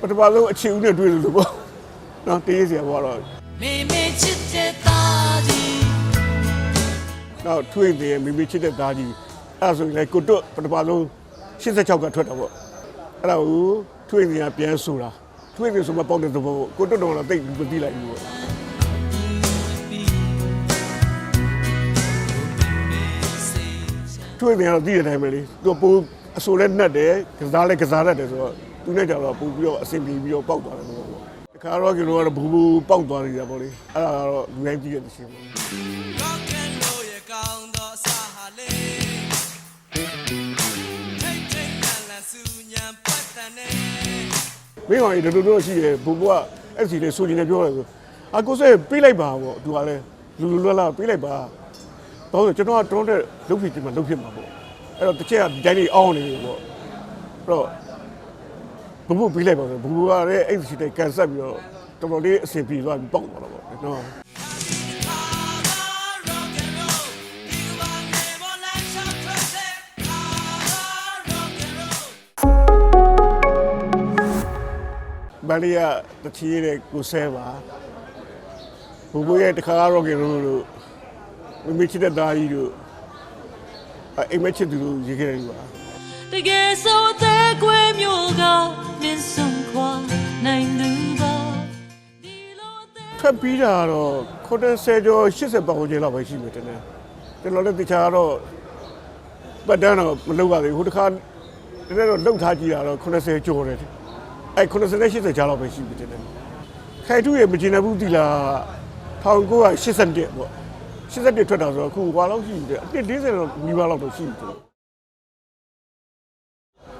ပထမဆုံးအခြေဦးနဲ့တွေ့လို့လို့ပေါ့နော်တေးစရာပေါ့တော့မေမေချစ်တဲ့သားကြီးနောက်ထွေးနေမိမိချစ်တဲ့သားကြီးအဲ့ဒါဆိုရင်လည်းကိုတွတ်ပထမဆုံး86ကထွက်တာပေါ့အဲ့ဒါကိုထွေးနေပြန်ဆိုတာထွေးနေဆိုမှပေါက်တဲ့သဘောကိုတွတ်တော့တော့တိတ်မသိလိုက်ဘူးပေါ့ထွေးနေတော့သိတဲ့အတိုင်းပဲလေသူကပိုးအဆိုလည်းနှက်တယ်ကစားလည်းကစားတတ်တယ်ဆိုတော့ သူနဲ့ကြတော့ပို့ပြီးတော့အဆင်ပြေပြီးတော့ပေါက်သွားတယ်ပေါ့ပေါ့တခါတော့ကျွန်တော်ကတော့ဘူဘူပေါက်သွားနေတာပေါ့လေအဲ့ဒါကတော့လူတိုင်းသိတဲ့သရှင်ပေါ့ Rock and roll ရဲ့ကောင်းသောအစာဟာလေထိတ်ထိတ်လန့်လန့်စူညံပတ်တန်နေမင်းကောင်ကြီးတော်တော်ရှိတယ်ဘူဘူကအဲ့စီလေးဆိုချင်တယ်ပြောတယ်ဆိုအကိုစေပြေးလိုက်ပါပေါ့သူကလည်းလူလူလွတ်လာပြေးလိုက်ပါတော့ဆိုကျွန်တော်ကတွန်းတဲ့လုတ်ဖြစ်ဒီမှာလုတ်ဖြစ်မှာပေါ့အဲ့တော့တစ်ချက်ကဒီတိုင်းလေးအောင်းနေပြီပေါ့အဲ့တော့ ဘူဘူပြေးလိုက်ပါဆိုဘူဘူကလည်းအဲ့စီလေးကန်ဆက်ပြီးတော့တော်တော်လေးအဆင်ပြေသွားပြီးပေါက်သွားတော့ပေါ့နော် Rock and roll ဒီကဘာနေမလဲချပ်ထွက်တဲ့ Rock and roll မလေးကတချီးတဲ့ကိုဆဲပါဘူဘူရဲ့တခါရောကင်လို့လို့မိမိချစ်တဲ့သားကြီးတို့အဲ့အိမ်မက်ချစ်သူတို့ရေးခဲ့တယ်ကွာတကယ်ဆိုတဲ့ကွယ်မျိုး ကမင်းဆုံးခွာနိုင်သူပါဒီလိုအသက်ထွက်ပြီးတာတော့90ကျော်80ပတ်ဝန်းကျင်လောက်ပဲရှိမယ်တဲ့နဲ့ကျွန်တော်လည်းတခြားတော့ပတ်တန်းတော့မလုပ်ပါသေးဘူးဟိုတစ်ခါတကယ်တော့လှုပ်ထားကြည့်တာတော့90ကျော်တယ်အဲ့90နဲ့80ကြားလောက်ပဲရှိပြီတဲ့နဲ့ခိုင်ထုရဲ့မကျင်တဲ့ဘူးတီလာ1981ပေါ့81ထွက်တာဆိုတော့အခုဟွာလောက်ရှိတယ်အပြစ်40တော့မိဘလောက်တော့ရှိတယ်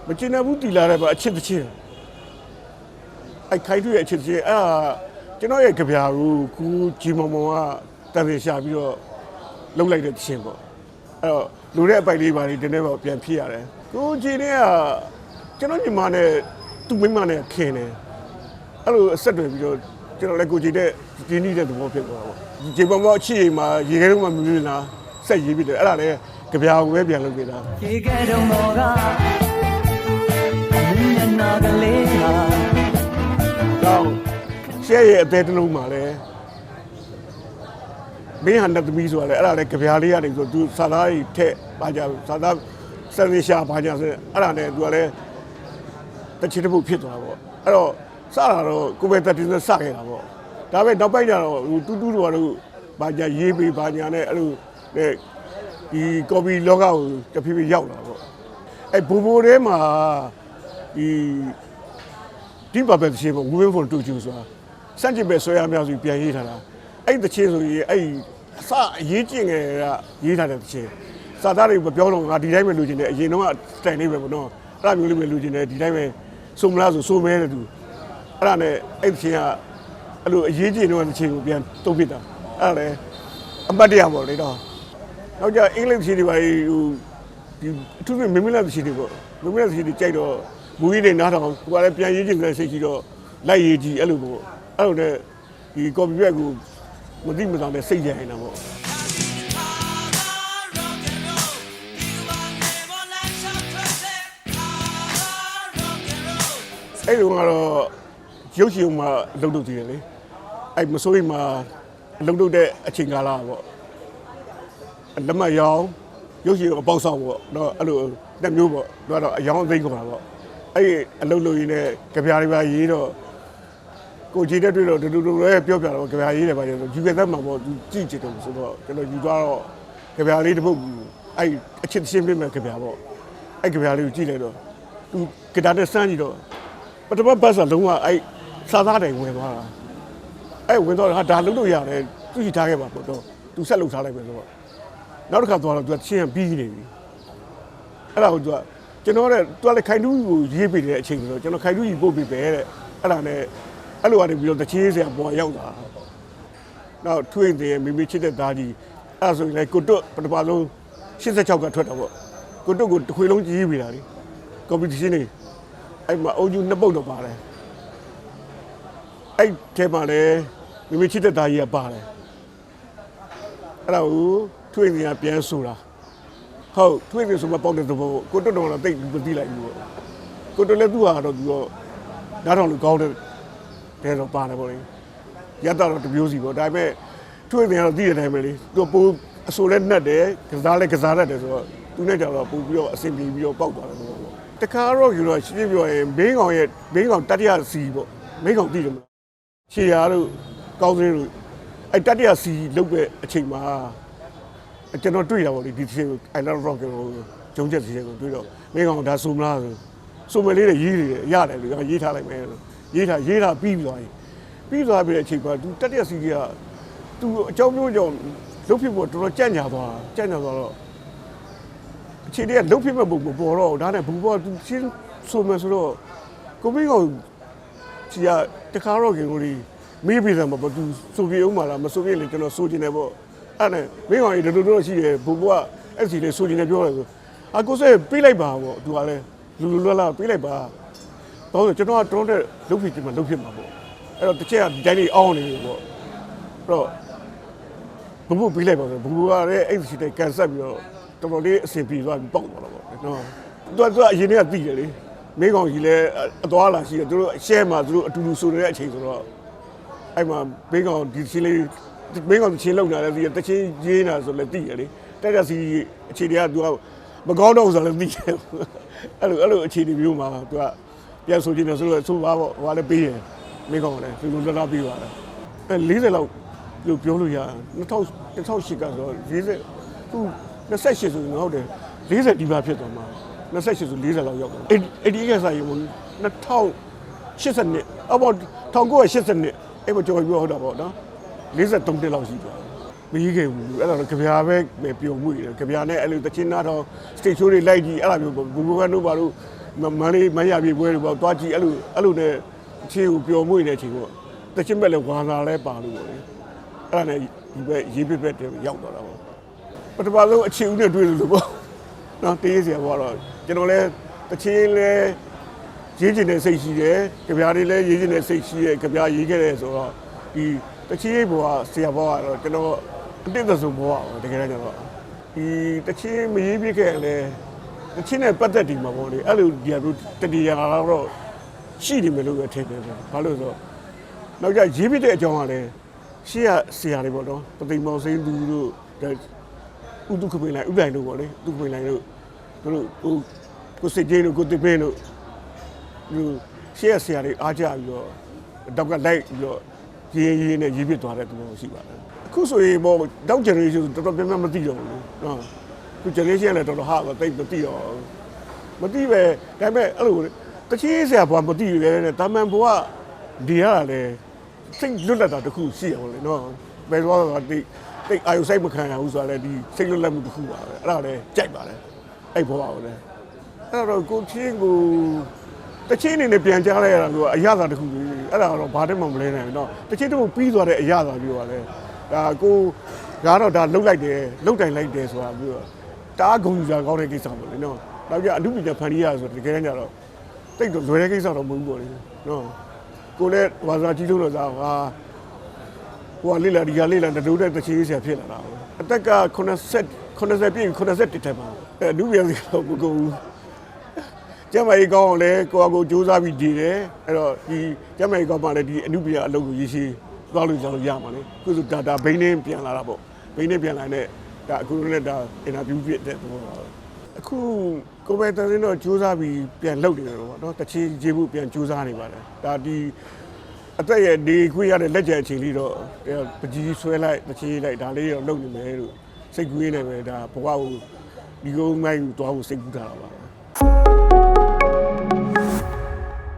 မကျင်တဲ့ဘူးတီလာတဲ့ပါအချစ်တစ်ချင်း အဲ့ခိုင်ထုရဲ့အချစ်ချင်းအဲ့ဒါကျွန်တော်ရဲ့ကြပြာကိုကူဂျီမောင်မောင်ကတန်ရရှာပြီးတော့လှုပ်လိုက်တဲ့ချင်းပေါ့အဲ့တော့လူတဲ့အပိုက်လေးပါလေးတင်းနေပေါ့ပြန်ဖြစ်ရတယ်ကိုဂျီနဲ့ကကျွန်တော်ညီမနဲ့သူ့မိမနဲ့ခင်တယ်အဲ့လိုအဆက်တွေပြီးတော့ကျွန်တော်လည်းကိုဂျီနဲ့ဒီနေ့တဲ့သဘောဖြစ်သွားတာပေါ့ဂျီမောင်မောင်အချစ်အိမ်မှာရေခဲတော့မှမမြင်လားဆက်ရေးပြီးတယ်အဲ့ဒါလည်းကြပြာကိုပဲပြန်လုပ်ပြတာရေကဲတော့မော်က တော့ရှဲရဲ့အသေးတစ်လုံးမှာလဲမင်းဟန်တဲ့သမီးဆိုတာလဲအဲ့ဒါလဲကြပြားလေးရတယ်ဆိုသူစာသားကြီးထက်ပါကြစာသားစနေရှာပါကြဆိုအဲ့ဒါနဲ့သူကလဲတချစ်တစ်ပုတ်ဖြစ်သွားတာပေါ့အဲ့တော့စတာတော့ကိုပဲတတိနဲ့စခဲ့တာပေါ့ဒါပေမဲ့နောက်ပိုင်းကျတော့ဟိုတူးတူးတို့ကတော့ဘာညာရေးပေးဘာညာနဲ့အဲ့လိုနဲ့ဒီကော်ပီလောကကိုတဖြည်းဖြည်းရောက်လာပေါ့အဲ့ဘူဘူထဲမှာဒီ ဒီပါပဲတစ်ချင်းပေါ့ moving for to choose ဆိုတာစန့်ကျင်ပဲဆွဲရများဆိုပြီးပြန်ရေးထားတာအဲ့ဒီတစ်ချင်းဆိုရင်အဲ့ဒီအစအရေးကျင်ငယ်ကရေးထားတဲ့တစ်ချင်းစာသားတွေမပြောတော့ငါဒီတိုင်းပဲလူကျင်တယ်အရင်တော့စတိုင်လေးပဲပေါ့နော်အဲ့ဒါမျိုးလေးပဲလူကျင်တယ်ဒီတိုင်းပဲစုံမလားဆိုစုံမဲတယ်သူအဲ့ဒါနဲ့အဲ့ဒီချင်းကအဲ့လိုအရေးကျင်တော့တစ်ချင်းကိုပြန်တုံးပစ်တာအဲ့ဒါလည်းအမတ်တရားပေါ့လေတော့နောက်ကြအင်္ဂလိပ်ချင်းတွေပါဟိုဒီအထူးသဖြင့်မင်းမင်းလာချင်းတွေပေါ့မင်းမင်းလာချင်းတွေကြိုက်တော့ မူကြီးတွေနားထောင်ကိုကလည်းပြန်ရေးချင်တဲ့စိတ်ကြီးတော့လိုက်ရေးကြည့်အဲ့လိုပေါ့အဲ့လိုနဲ့ဒီကော်ပီဘက်ကိုမသိမသာနဲ့စိတ်ကြရင်တာပေါ့ Rock and roll ဒီကဘာနေမလဲချပ်ထွက်တဲ့ Rock and roll အဲ့လိုကတော့ရုပ်ရှင်မှာအလုပ်လုပ်သေးတယ်လေအဲ့မစိုးရိမ်မှာအလုပ်လုပ်တဲ့အချိန်ကာလပေါ့လက်မရောင်ရုပ်ရှင်အပေါက်ဆောင်ပေါ့တော့အဲ့လိုတက်မျိုးပေါ့တော့တော့အယောင်အသိခေါ်တာပေါ့ အဲ့ဒီအလုပ်လုပ်ရင်းနဲ့ကြပြားတွေပါရေးတော့ကိုကြည်တဲ့တွေ့တော့တူတူလည်းပြောပြတော့ကြပြားရေးတယ်ပါလေယူခဲ့သက်မှာပေါ့သူကြည့်ချင်တယ်ဆိုတော့ကျွန်တော်ယူသွားတော့ကြပြားလေးတစ်ပုတ်အဲ့အချစ်ချင်းပြမဲ့ကြပြားပေါ့အဲ့ကြပြားလေးကိုကြည့်လိုက်တော့သူဂီတာနဲ့စမ်းကြည့်တော့ပထမဘတ်ဆိုလုံးဝအဲ့စားသားတိုင်ဝင်သွားတာအဲ့ဝင်သွားတာဟာဒါလုံးလို့ရတယ်သူကြည့်ထားခဲ့ပါပေါ့တော့သူဆက်လုပ်ထားလိုက်ပဲဆိုတော့နောက်တစ်ခါသွားတော့သူကချင်းပြီးနေပြီအဲ့ဒါကိုသူက ကျွန်တော်တဲ့သူကလည်းခိုင်တူးကိုရေးပေးတဲ့အချိန်ဆိုတော့ကျွန်တော်ခိုင်တူးကြီးပို့ပေးပဲတဲ့အဲ့ဒါနဲ့အဲ့လိုကနေပြီးတော့တချင်းဆရာပေါ်ရောက်တာနောက်ထွေးတယ်မိမိချစ်တဲ့သားကြီးအဲ့ဒါဆိုရင်လည်းကိုတွတ်ပထမဆုံး86ကထွက်တာပေါ့ကိုတွတ်ကိုတစ်ခွေလုံးကြီးပေးတာလေကော်ပီတီရှင်နေအဲ့မှာအုံကျူနှစ်ပုတ်တော့ပါတယ်အဲ့ထဲမှာလည်းမိမိချစ်တဲ့သားကြီးကပါတယ်အဲ့ဒါကိုထွေးနေရပြန်ဆိုတာ ဟုတ်ထွေးနေဆိုမှပေါက်တဲ့သဘောကိုတွတ်တော်တော့တိတ်မသိလိုက်ဘူးပေါ့ကိုတွတ်လည်းသူ့ဟာတော့သူတော့နားထောင်လို့ကောင်းတဲ့တဲတော့ပါတယ်ပေါ့လေရတာတော့တစ်မျိုးစီပေါ့ဒါပေမဲ့ထွေးတယ်တော့သိတဲ့အတိုင်းပဲလေသူပိုးအဆိုလဲနှက်တယ်ကစားလဲကစားတတ်တယ်ဆိုတော့သူနဲ့ကြတော့ပို့ပြီးတော့အဆင်ပြေပြီးတော့ပောက်သွားတယ်ပေါ့တခါတော့ယူတော့ရှင်းပြပြောရင်မင်းကောင်ရဲ့မင်းကောင်တတိယစီပေါ့မင်းကောင်သိတယ်မလားရှေးရတို့ကောင်းစင်းတို့အဲ့တတိယစီလုတ်တဲ့အချိန်မှာ ကျွန်တော်တွေ့တာပေါ့လေဒီသေးကို I love rock ကိုဂျုံချက်စီကိုတွေ့တော့မင်းကောင်ဒါဆိုမလားဆိုဆိုမလေးတွေရေးတယ်ရတယ်လို့ရေးထားလိုက်မယ်လို့ရေးထားရေးထားပြီးသွားရင်ပြီးသွားပြီတဲ့အချိန်မှာ तू တက်တက်စီက तू အကြောင်းမျိုးကြောင့်လုတ်ဖြစ်ဖို့တော်တော်ကြံ့ညာသွားကြံ့ညာသွားတော့အခြေတည်းကလုတ်ဖြစ်မဲ့ပုံမပေါ်တော့ဒါနဲ့ဘူးပေါ် तू ချင်းဆိုမယ်ဆိုတော့ကိုမင်းကောင်ကြီးကတခါတော့ခင်ကိုလေးမေးပြီးတယ်မပေါ့ तू ဆိုပြေအောင်မလားမဆိုပြေလေကျွန်တော်ဆိုချင်တယ်ပေါ့ အဲ့နဲ့မင်းကောင်ကြီးတို့တို့ရှိတယ်ဘူဘကအဲ့စီလေးဆိုချင်တယ်ပြောတယ်ဆိုအကိုစေပြေးလိုက်ပါပေါ့ तू ကလည်းလူလူလွတ်လာပြေးလိုက်ပါတော့ကျွန်တော်ကတွန်းတဲ့လုတ်ဖြစ်ချင်မှလုတ်ဖြစ်မှာပေါ့အဲ့တော့တစ်ချက်ကဒီတိုင်းလေးအောင်းနေပြီပေါ့အဲ့တော့ဘဘပြီးလိုက်ပါဆိုဘဘကလည်းအဲ့ဒီတဲ့ကန်ဆက်ပြီးတော့တော်တော်လေးအဆင်ပြေသွားပြီးပေါက်သွားတာပေါ့နော်သူကသူကအရင်ကသိတယ်လေမင်းကောင်ကြီးလည်းအသွားလာရှိတယ်သူတို့အရှဲမှာသူတို့အတူတူဆိုနေတဲ့အချိန်ဆိုတော့အဲ့မှာမင်းကောင်ဒီချင်းလေး မင်းကောင်ချင်းလောက်လာတယ်ဒီတချင်းရေးနေတာဆိုလည်းသိတယ်လေတက်တက်စီအခြေတွေကသူကမကောင်းတော့ဘူးဆိုလည်းသိတယ်အဲ့လိုအဲ့လိုအခြေအနေမျိုးမှာသူကပြန်ဆိုချင်တယ်ဆိုတော့ဆိုပါပေါ့ဟိုကလည်းပေးတယ်မင်းကောင်ကလည်းသူလိုလာပြီးသွားတယ်အဲ40လောက်လို့ပြောလို့ရ2000 2008ကဆိုတော့40သူ28ဆိုရင်ဟုတ်တယ်40ဒီပါဖြစ်သွားမှာ28ဆို40လောက်ရောက်တယ်အဲ့အဲ့ဒီကစားရင်2080နှစ်အပေါ်1980နှစ်အဲ့ပေါ်ကျော်ပြောဟုတ်တာပေါ့နော် 43နှစ်လောက်ရှိသွားမကြီးခဲ့ဘူးအဲ့တော့ကြပြာပဲပဲပျော်မှုရတယ်ကြပြာနဲ့အဲ့လိုတချင်းနာတော့ state show တွေလိုက်ကြည့်အဲ့လိုမျိုးပေါ့ဘူဘူကတို့ဘာလို့မန်လေးမရပြေပွဲတွေပေါ့တွားကြည့်အဲ့လိုအဲ့လိုနဲ့အချင်းကိုပျော်မှုနေတဲ့အချိန်ပေါ့တချင်းပဲလေဝါသာလဲပါလို့ပေါ့လေအဲ့ဒါနဲ့ဒီဘက်ရေးပစ်ဘက်တည်းရောက်တော့တာပေါ့ပထမဆုံးအခြေဦးနဲ့တွေ့လို့လို့ပေါ့နော်တေးစရာပေါ့တော့ကျွန်တော်လည်းတချင်းလဲရေးကျင်တဲ့စိတ်ရှိတယ်ကြပြားတွေလည်းရေးကျင်တဲ့စိတ်ရှိတယ်ကြပြားရေးခဲ့တယ်ဆိုတော့ဒီ တချင်းရေးဘောကဆရာဘောကတော့ကျွန်တော်အတိတ်သဆုံးဘောပါတကယ်တမ်းကျတော့ဒီတချင်းမရေးပြခဲ့ရင်လည်းတချင်းနဲ့ပတ်သက်ဒီမှာပေါ့လေအဲ့လိုဒီလိုတတိယတော့ရှိနေမယ်လို့ပဲထင်တယ်ဘာလို့လဲဆိုတော့နောက်ကြရေးပြတဲ့အကြောင်းကလည်းရှေ့ကဆရာတွေပေါ့နော်ပသိမ်မောင်စိန်သူတို့ဒါဥဒုခပိန်လိုက်ဥဒိုင်တို့ပေါ့လေဥဒုခပိန်လိုက်တို့တို့ဟိုကိုစစ်ကြီးတို့ကိုတိပင်းတို့သူရှေ့ကဆရာတွေအားကြပြီးတော့တောက်ကလိုက်ပြီးတော့ ရေးရေးနဲ့ရေးပြသွားတဲ့သူမျိုးရှိပါတယ်အခုဆိုရင်ပေါ့တောက် generation ဆိုတော်တော်များများမသိတော့ဘူးနော်သူ generation လည်းတော်တော်ဟာတော့တိတ်မသိတော့မသိပဲဒါပေမဲ့အဲ့လိုတချီးဆရာဘွားမသိရဲနဲ့တာမန်ဘွားဒီရတာလေစိတ်လွတ်လပ်တာတစ်ခုရှိရပါလေနော်ဘယ်တော့ကတိတ်တိတ်အာယုစိတ်မခံရဘူးဆိုတာလေဒီစိတ်လွတ်လပ်မှုတစ်ခုပါပဲအဲ့ဒါလည်းကြိုက်ပါလေအဲ့ဘောပါလေအဲ့တော့ကိုချင်းကို တချင်းနေနဲ့ပြန်ကြားလိုက်ရတာကအရသာတစ်ခုကြီးအဲ့ဒါတော့ဘာတည်းမှမလဲနိုင်ဘူးနော်တချင်းတို့ပြီးသွားတဲ့အရသာပြောပါလေဒါကိုဒါတော့ဒါလှုပ်လိုက်တယ်လှုပ်တိုင်လိုက်တယ်ဆိုတာပြောတားဂုံယူတာကောင်းတဲ့ကိစ္စပေါ့လေနော်နောက်ကြအမှုပညာဖန်တီးရဆိုတကယ်တမ်းကျတော့တိတ်တော့လွယ်တဲ့ကိစ္စတော့မဟုတ်ဘူးပေါ့လေနော်ကိုလည်းဝါစာကြီးလို့တော့သာဟာဟိုကလေးလာဒီကလေးလာတူတဲ့တချီးဆရာဖြစ်လာတာပဲအသက်က80 80ပြည့်80တက်ပါအဲဒုပြန်စီတော့မကုန်ဘူး ကျမကြီးကောင်းအောင်လဲကိုအကိုစူးစမ်းပြီးဒီတယ်အဲ့တော့ဒီကျမကြီးကောင်းမှလည်းဒီအနုပညာအလုပ်ကိုရည်ရှိသွားလို့ကြောင်လို့ရမှာလေခုဆိုဒါဒါဘိန်းင်းပြန်လာတာပေါ့ဘိန်းင်းပြန်လာတဲ့ဒါအခုလည်းဒါအင်တာဗျူးပြတဲ့သဘောပါပဲအခုကိုပဲတန်းတော့စူးစမ်းပြီးပြန်လုပ်နေတယ်ပေါ့နော်တချီးရေးဖို့ပြန်စူးစမ်းနေပါတယ်ဒါဒီအသက်ရဲ့ဒီခွေးရတဲ့လက်ကျန်အချိန်လေးတော့ပကြီးဆွဲလိုက်ပကြီးလိုက်ဒါလေးတော့လုပ်နေမယ်လို့စိတ်ကူးရင်းနဲ့ပဲဒါဘဝကိုဒီကုန်းမိုင်းကိုတွားဖို့စိတ်ကူးထားတာပါ